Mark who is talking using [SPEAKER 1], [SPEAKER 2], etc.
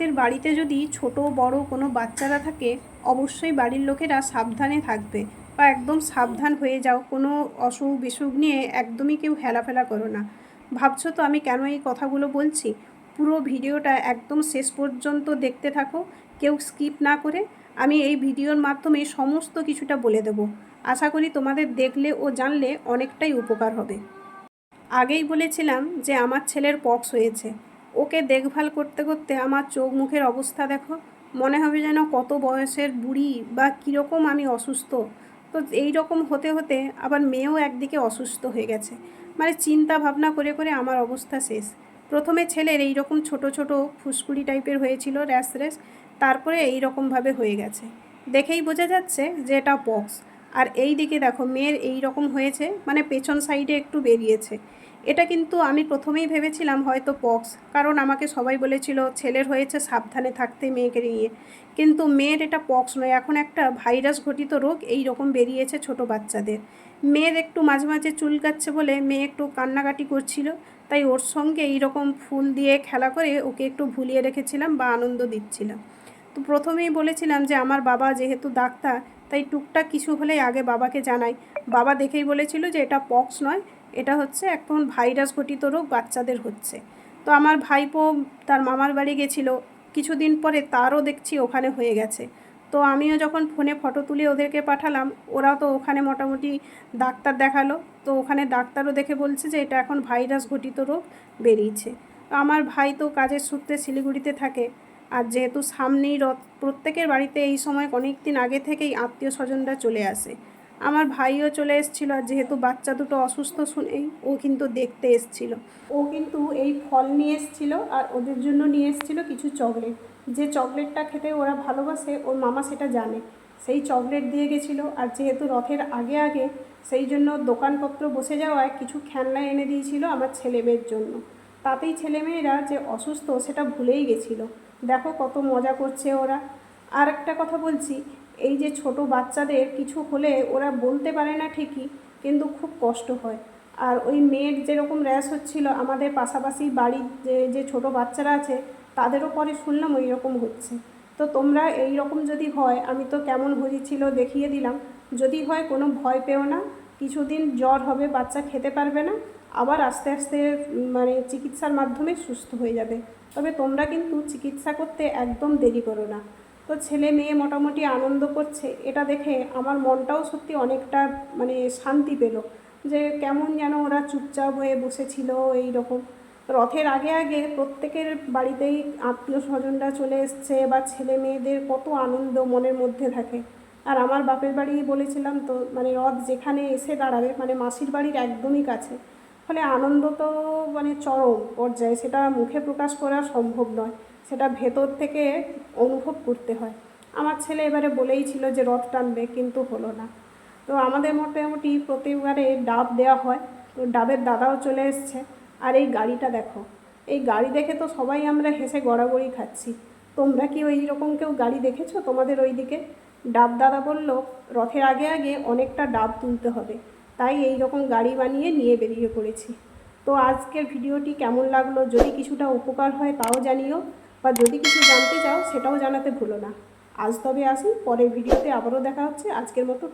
[SPEAKER 1] বাড়িতে যদি ছোট, বড় কোনো বাচ্চারা থাকে, অবশ্যই বাড়ির লোকেরা সাবধানে থাকবে। বা একদম সাবধান হয়ে যাও, কোনো অসুখ বিসুখ নিয়ে একদমই কেউ হেলাফেলা করো না। ভাবছ তো আমি কেন এই কথাগুলো বলছি? পুরো ভিডিওটা একদম শেষ পর্যন্ত দেখতে থাকো, কেউ স্কিপ না করে। আমি এই ভিডিওর মাধ্যমে সমস্ত কিছুটা বলে দেবো। আশা করি তোমাদের দেখলে ও জানলে অনেকটাই উপকার হবে। আগেই বলেছিলাম যে আমার ছেলের পক্স হয়েছে। ওকে দেখভাল করতে করতে আমার চোখ মুখের অবস্থা দেখো। মনে হবে যেন কত বয়সের বুড়ি বা কীরকম আমি অসুস্থ। তো এই রকম হতে হতে আবার মেয়েও একদিকে অসুস্থ হয়ে গেছে। মানে চিন্তা ভাবনা করে করে আমার অবস্থা শেষ। প্রথমে ছেলের এই রকম ছোট ছোট ফুসকুড়ি টাইপের হয়েছিল র্যাশ র্যাশ, তারপরে এই রকমভাবে হয়ে গেছে। দেখেই বোঝা যাচ্ছে যে এটা পক্স আর এই দিকে দেখো, মেয়ের এই রকম হয়েছে মানে পেছন সাইডে একটু বেরিয়েছে। এটা কিন্তু আমি প্রথমেই ভেবেছিলাম হয়তো পক্স কারণ আমাকে সবাই বলেছিল ছেলের হয়েছে, সাবধানে থাকতে মেয়েকে নিয়ে। কিন্তু মেয়ের এটা পক্স নয়, এখন একটা ভাইরাস ঘটিত রোগ, এই রকম বেরিয়েছে ছোট বাচ্চাদের। মেয়ের একটু মাঝে মাঝে চুলকাচ্ছে বলে মেয়ে একটু কান্নাকাটি করছিল, তাই ওর সঙ্গে এই রকম ফুল দিয়ে খেলা করে ওকে একটু ভুলিয়ে রেখেছিলাম বা আনন্দ দিচ্ছিলাম। তো প্রথমেই বলেছিলাম যে আমার বাবা যেহেতু ডাক্তার তাই টুকটাক কিছু হলেই আগে বাবাকে জানাই। বাবা দেখেই বলেছিল যে এটা পক্স নয়, এটা হচ্ছে এখন ভাইরাস ঘটিত রোগ, বাচ্চাদের হচ্ছে। তো আমার ভাইপো তার মামার বাড়ি গেছিল, কিছুদিন পরে তারও দেখছি ওখানে হয়ে গেছে। তো আমিও যখন ফোনে ফটো তুলে ওদেরকে পাঠালাম ওরা তো ওখানে মোটামুটি ডাক্তার দেখাল। তো ওখানে ডাক্তারও দেখে বলছে যে এটা এখন ভাইরাস ঘটিত রোগ, বেরিয়েছে। আমার ভাই তো কাজের সূত্রে শিলিগুড়িতে থাকে। আর যেহেতু সামনেই রথ, প্রত্যেকের বাড়িতে এই সময় অনেক দিন আগে থেকেই আত্মীয় স্বজনরা চলে আসে। আমার ভাইও চলে এসেছিল আর যেহেতু বাচ্চা দুটো অসুস্থ শুনেই ও কিন্তু দেখতে এসেছিল। ও কিন্তু এই ফল নিয়ে এসেছিল আর ওদের জন্য নিয়ে এসেছিল কিছু চকলেট। যে চকলেটটা খেতে ওরা ভালোবাসে, ওর মামা সেটা জানে। সেই চকলেট দিয়ে গেছিল আর যেহেতু রথের আগে আগে, সেই জন্য দোকানপত্র বসে যাওয়ায় কিছু খেলনা এনে দিয়েছিল আমার ছেলে মেয়ের জন্য। তাতেই ছেলেমেয়েরা যে অসুস্থ সেটা ভুলেই গেছিল। দেখো কত মজা করছে ওরা। আর একটা কথা বলছি, এই যে ছোট বাচ্চাদের কিছু হলে ওরা বলতে পারে না ঠিকই, কিন্তু খুব কষ্ট হয়। আর ওই মেয়ের যেরকম র্যাশ হচ্ছিল, আমাদের পাশাপাশি বাড়ির যে যে ছোটো বাচ্চারা আছে, তাদেরও পরে শুনলাম ওই রকম হচ্ছে। তো তোমরা এই রকম যদি হয়, আমি তো কেমন হয়েছিল দেখিয়ে দিলাম। যদি হয় কোনো ভয় পেও না, কিছুদিন জ্বর হবে, বাচ্চা খেতে পারবে না। আবার আস্তে আস্তে মানে চিকিৎসার মাধ্যমে সুস্থ হয়ে যাবে। তবে তোমরা কিন্তু চিকিৎসা করতে একদম দেরি করো না। তো ছেলে মেয়ে মোটামুটি আনন্দ করছে। এটা দেখে আমার মনটাও সত্যি অনেকটা মানে শান্তি পেল যে কেমন যেন ওরা চুপচাপ হয়ে বসেছিল এই রকম রথের আগে আগে প্রত্যেকের বাড়িতেই আত্মীয় স্বজনরা চলে এসছে বা ছেলে মেয়েদের কত আনন্দ মনের মধ্যে থাকে। আর আমার বাপের বাড়ি বলেছিলাম তো মানে রথ যেখানে এসে দাঁড়াবে মানে মাসির বাড়ির একদমই কাছে। ফলে আনন্দ তো মানে চরম পর্যায়ে, সেটা মুখে প্রকাশ করা সম্ভব নয়। সেটা ভেতর থেকে অনুভব করতে হয়। আমার ছেলে এবারে বলেই ছিল যে রথ টানবে, কিন্তু হলো না। তো আমাদের মোটামুটি প্রতিবারে ডাব দেওয়া হয়। তো ডাবের দাদাও চলে এসছে। আর এই গাড়িটা দেখো, এই গাড়ি দেখে তো সবাই আমরা হেসে গড়াগড়ি খাচ্ছি। তোমরা কি ওই রকম কেউ গাড়ি দেখেছ তোমাদের ওই দিকে ডাব দাদা বলল, রথের আগে আগে অনেকটা ডাব তুলতে হবে। তাই এই রকম গাড়ি বানিয়ে নিয়ে বেরিয়ে পড়েছি। তো আজকের ভিডিওটি কেমন লাগল? যদি কিছুটা উপকার হয় তাও জানিও, বা যদি কিছু জানতে চাও সেটাও জানাতে ভুলো না। আজ তবে আসি পরের ভিডিওতে আবারও দেখা হচ্ছে। আজকের মতো